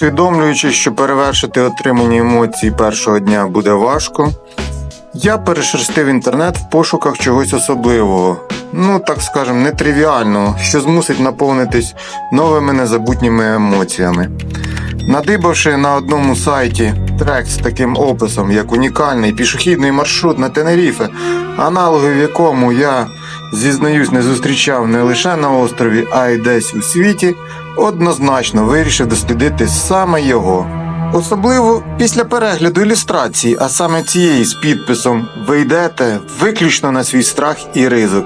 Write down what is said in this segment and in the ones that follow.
Усвідомлюючи, що перевершити отримані емоції першого дня буде важко, я перешерстив інтернет в пошуках чогось особливого, ну так скажем, нетривіального, що змусить наповнитись новими незабутніми емоціями. Надибавши на одному сайті трек з таким описом, як унікальний пішохідний маршрут на Тенеріфе, аналогів якому я, зізнаюсь, не зустрічав не лише на острові, а й десь у світі, однозначно вирішив дослідити саме його. Особливо після перегляду ілюстрації, а саме цієї з підписом Ви йдете виключно на свій страх і ризик.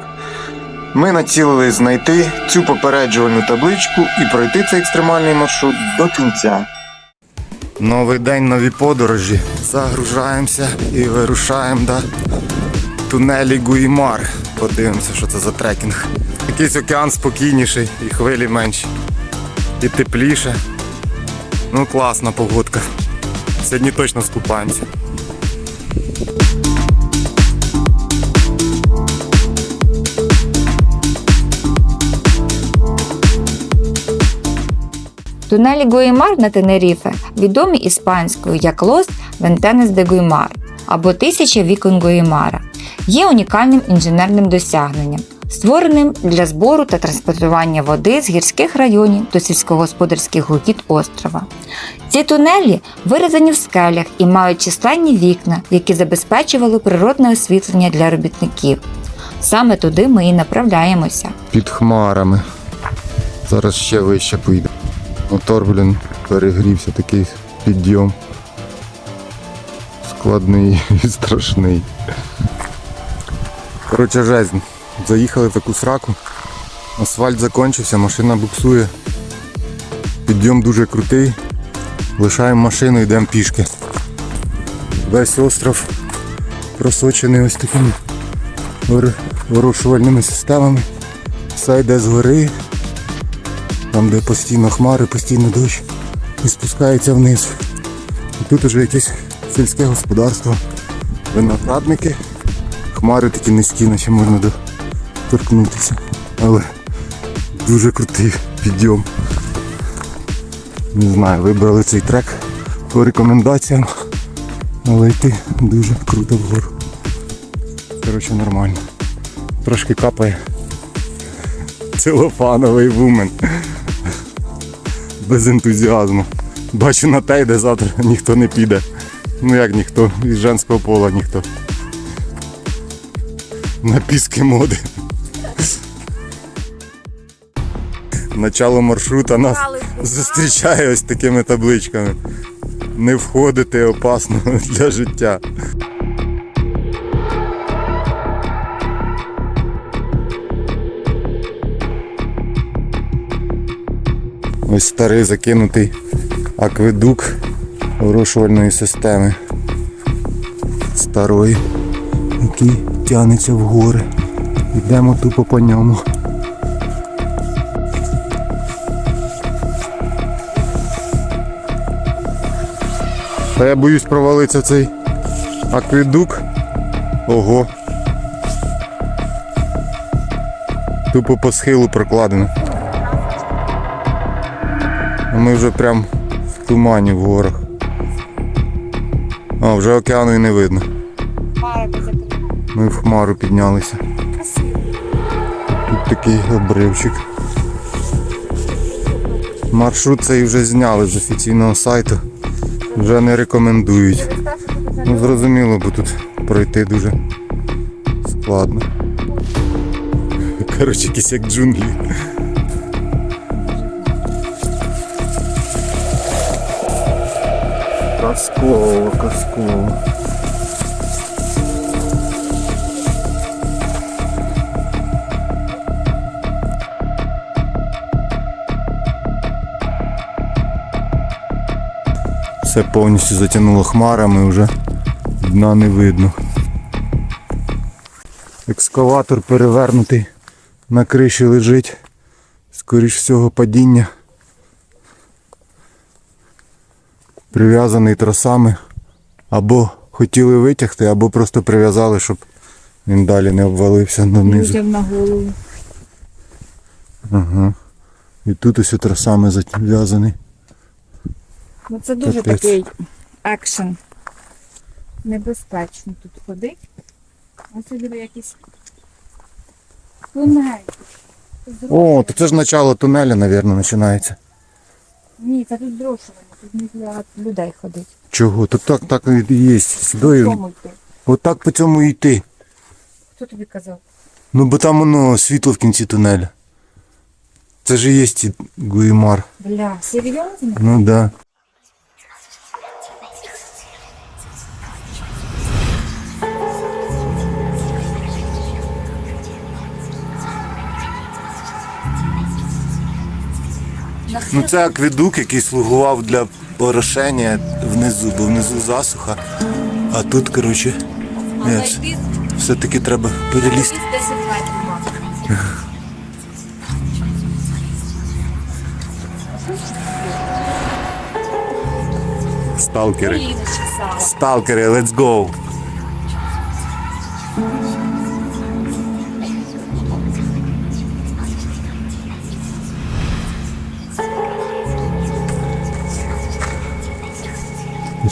Ми націлились знайти цю попереджувальну табличку і пройти цей екстремальний маршрут до кінця. Новий день, нові подорожі. Загружаємося і вирушаємо до тунелі Гуїмар. Подивимося, що це за трекінг. Якийсь океан спокійніший і хвилі менші. І тепліше. Ну, класна погодка. Сьогодні точно скупаємося. Тунелі Гуймар на Тенеріфе відомі іспанською як Лос Вентенес де Гуймар або Тисяча вікон Гуймара, є унікальним інженерним досягненням, створеним для збору та транспортування води з гірських районів до сільськогосподарських угідь острова. Ці тунелі вирізані в скелях і мають численні вікна, які забезпечували природне освітлення для робітників. Саме туди ми і направляємося. Під хмарами. Зараз ще вище поїде. Мотор, блін, перегрівся такий підйом. Складний і страшний. Коротше, жесть. Заїхали в таку сраку. Асфальт закінчився, машина буксує. Підйом дуже крутий. Лишаємо машину, йдемо пішки. Весь остров просочений ось такими вирушувальними системами. Все йде з гори, там де постійно хмари, постійно дощ і спускається вниз. І тут уже якесь сільське господарство, виноградники, хмари такі низькі, наче можна доторкнутися. Але дуже крутий підйом. Не знаю, вибрали цей трек по рекомендаціям, але йти дуже круто вгору. Коротше, нормально. Трошки капає. Целофановий вумен. Без ентузіазму. Бачу на те, де завтра ніхто не піде. Ну як ніхто, із женського пола ніхто. На піски моди. Начало маршрута нас зустрічає ось такими табличками. Не входити опасно для життя. Ось старий закинутий акведук вирушувальної системи старої, який тягнеться в гори. Йдемо тупо по ньому. Та я боюсь провалитися цей акведук. Ого. Тупо по схилу прокладено. А ми вже прям в тумані в горах. А, вже океану і не видно. Ми в хмару піднялися. Тут такий обривчик. Маршрут цей вже зняли з офіційного сайту. Вже не рекомендують. Ну зрозуміло, бо тут пройти дуже складно. Коротше, якісь як джунглі. Казково, казково. Все повністю затягнуло хмарами, вже дна не видно. Екскаватор перевернутий на криші лежить. Скоріш всього падіння. Прив'язаний тросами. Або хотіли витягти, або просто прив'язали, щоб він далі не обвалився донизу. Людям на голову. Ага. І тут ось тросами зав'язаний. Ну це дуже Капець. такий екшен. Небезпечно тут ходить. Ось тут диви якісь тунель. О, то це ж начало тунеля, мабуть, починається. Ні, це тут зрошування, тут не для людей ходить. Чого? Тут так, так і є. Йти? Отак по цьому йти. Хто тобі казав? Ну, бо там воно світло в кінці тунеля. Це ж і є ті Гуїмар. Бля, серйозно? Ну да. Ну це акведук, який слугував для орошення внизу, бо внизу засуха. А тут, коротше, все-таки треба перелізти. Сталкери. Сталкери, let's go.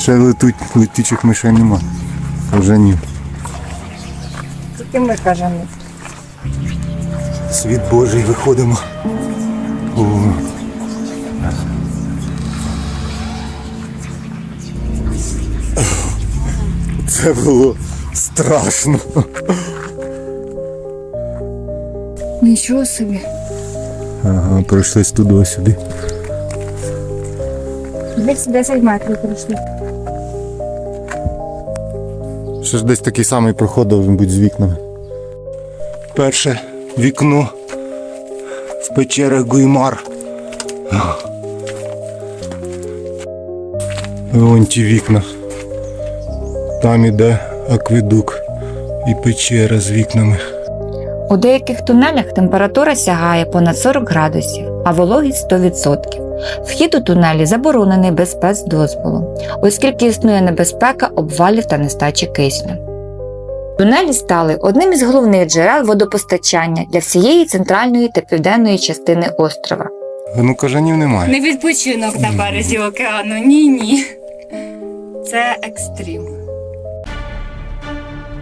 Ще летуть, летучих мишей нема. Вже ні. Тільки ми кажемо. Світ Божий виходимо. О. Це було страшно. Нічого собі. Ага, пройшлись туди сюди. Десь 10 метрів пройшли. Ще ж десь такий самий проход должен бути з вікнами. Перше вікно в печерах Гуймар. Вон ті вікна. Там іде акведук і печера з вікнами. У деяких тунелях температура сягає понад 40 градусів, а вологість 100%. Вхід у тунелі заборонений без спецдозволу, оскільки існує небезпека обвалів та нестачі кисню. Тунелі стали одним із головних джерел водопостачання для всієї центральної та південної частини острова. Ну кажанів немає. Не відпочинок на березі океану, ні ні. Це екстрім.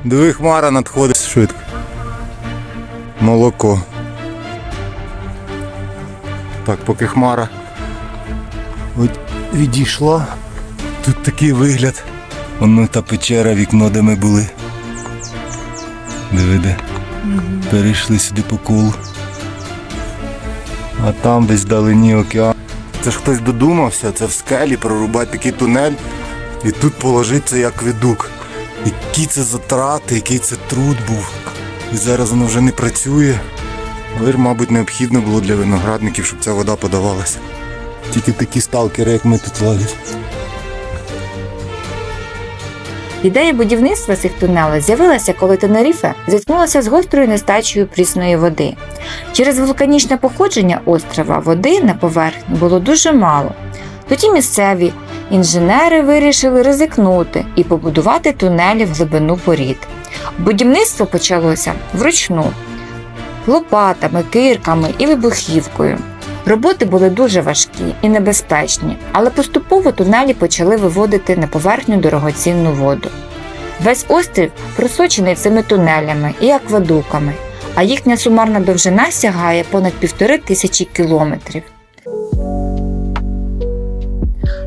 Диви, хмара надходить швидко. Молоко. Так, поки хмара відійшла, тут такий вигляд. Воно та печера, вікно, де ми були. Диви, де. Перейшли сюди по колу. А там десь вдалині океан. Це ж хтось додумався, це в скелі прорубати такий тунель і тут положити цей акведук. Які це затрати, який це труд був. І зараз воно вже не працює. Ж, мабуть, необхідно було для виноградників, щоб ця вода подавалася. Тільки такі сталкери, як ми тут ловлять. Ідея будівництва цих тунелей з'явилася, коли Тенеріфе зіткнулася з гострою нестачею прісної води. Через вулканічне походження острова води на поверхні було дуже мало. Тоді місцеві інженери вирішили ризикнути і побудувати тунелі в глибину порід. Будівництво почалося вручну лопатами, кирками і вибухівкою. Роботи були дуже важкі і небезпечні, але поступово тунелі почали виводити на поверхню дорогоцінну воду. Весь острів просочений цими тунелями і аквадуками, а їхня сумарна довжина сягає понад півтори тисячі кілометрів.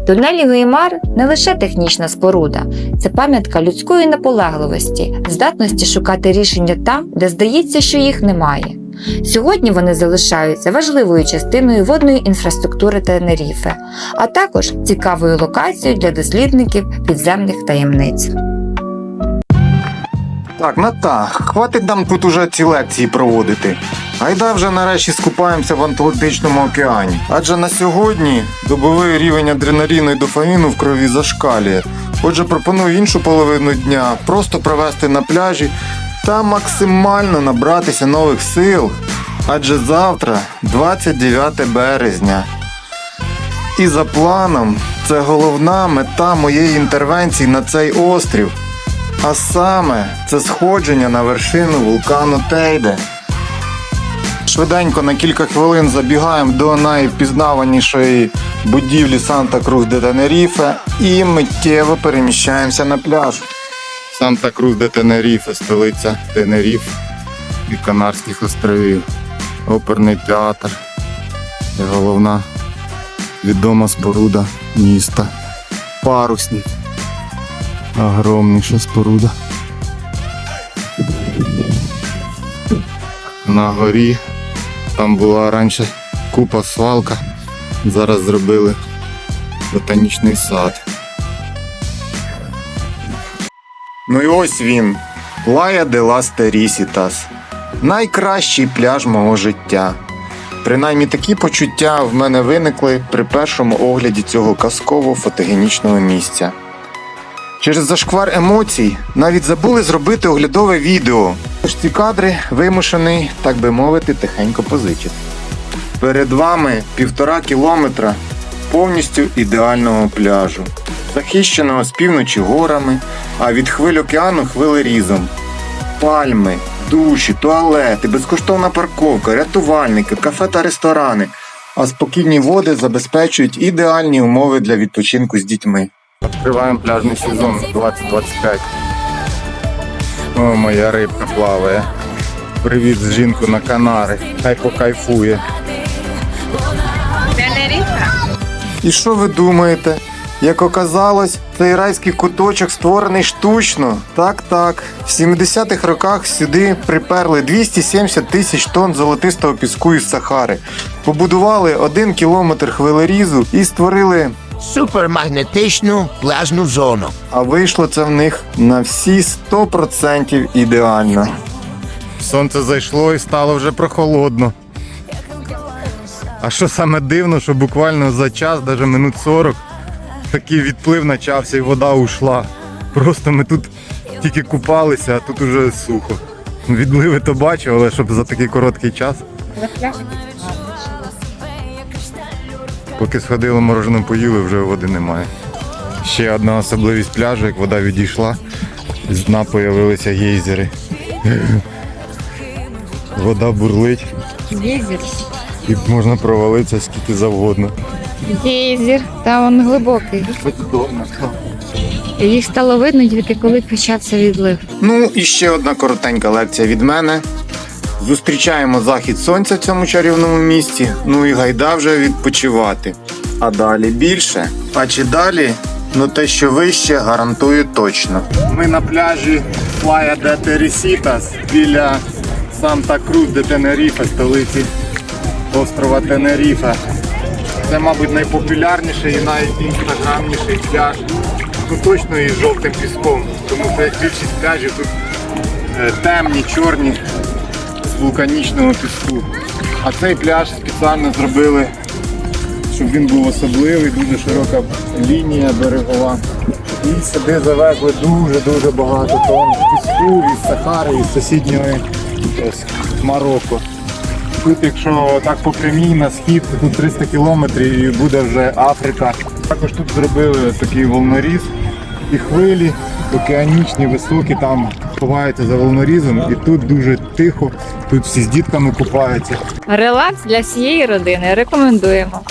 Тунелі Геймар не лише технічна споруда, це пам'ятка людської наполегливості, здатності шукати рішення там, де здається, що їх немає. Сьогодні вони залишаються важливою частиною водної інфраструктури Тенеріфе, а також цікавою локацією для дослідників підземних таємниць. Так, Ната, хватить нам тут уже ці лекції проводити. Айда вже нарешті скупаємося в Атлантичному океані. Адже на сьогодні добовий рівень адреналіну і дофаміну в крові зашкалює. Отже, пропоную іншу половину дня просто провести на пляжі та максимально набратися нових сил. Адже завтра 29 березня. І за планом, це головна мета моєї інтервенції на цей острів. А саме це сходження на вершину вулкану Тейде. Швиденько на кілька хвилин забігаємо до найвпізнаванішої будівлі Санта-Крус де Тенеріфе і миттєво переміщаємося на пляж. Санта-Крус де Тенеріфе, столиця Тенеріф і Канарських островів. Оперний театр. І головна відома споруда міста. Парусник. Огромніша споруда. На горі там була раніше купа свалка. Зараз зробили ботанічний сад. Ну і ось він. Плая де лас Терісітас. Найкращий пляж мого життя. Принаймні такі почуття в мене виникли при першому огляді цього казково фотогенічного місця. Через зашквар емоцій навіть забули зробити оглядове відео. Тож ці кадри вимушений, так би мовити, тихенько позичити. Перед вами півтора кілометра повністю ідеального пляжу, захищеного з півночі горами, а від хвиль океану хвилерізом. Пальми, душі, туалети, безкоштовна парковка, рятувальники, кафе та ресторани. А спокійні води забезпечують ідеальні умови для відпочинку з дітьми. Відкриваємо пляжний сезон 2025. О, моя рибка плаває. Привіт з жінку на Канари. Хай покайфує. І що ви думаєте? Як оказалось, цей райський куточок створений штучно. Так, так. В 70-х роках сюди приперли 270 тисяч тонн золотистого піску із Сахари. Побудували один кілометр хвилерізу і створили супермагнетичну пляжну зону. а вийшло це в них на всі 100% ідеально. Сонце зайшло і стало вже прохолодно. А що саме дивно, що буквально за час, навіть минут 40, такий відплив почався і вода ушла. Просто ми тут тільки купалися, а тут уже сухо. Відливи то бачу, але щоб за такий короткий час. Поки сходили морожене поїли, вже води немає. Ще одна особливість пляжу, як вода відійшла, з дна появилися гейзери. Вода бурлить Гейзер. і можна провалитися скільки завгодно. Гейзер. Та він глибокий. Їх стало видно тільки коли почався відлив. Ну і ще одна коротенька лекція від мене. Зустрічаємо захід сонця в цьому чарівному місті. Ну і гайда вже відпочивати. А далі більше. А чи далі? Ну те, що вище, гарантую точно. Ми на пляжі Плая де Тересітас біля Санта-Крус де Тенеріфе, столиці острова Тенеріфе. Це, мабуть, найпопулярніший і найінстаграмніший пляж. Ну точно із жовтим піском, тому що більшість пляжів тут е, темні, чорні з вулканічного піску. А цей пляж спеціально зробили, щоб він був особливий, дуже широка лінія берегова. І сюди завезли дуже-дуже багато тонн піску із Сахари, із сусідньої ось, Марокко. Тут, якщо так по прямій на схід, тут 300 кілометрів і буде вже Африка. Також тут зробили такий волноріз і хвилі океанічні, високі, там ховаються за волнорізом, і тут дуже тихо, тут всі з дітками купаються. Релакс для всієї родини. Рекомендуємо.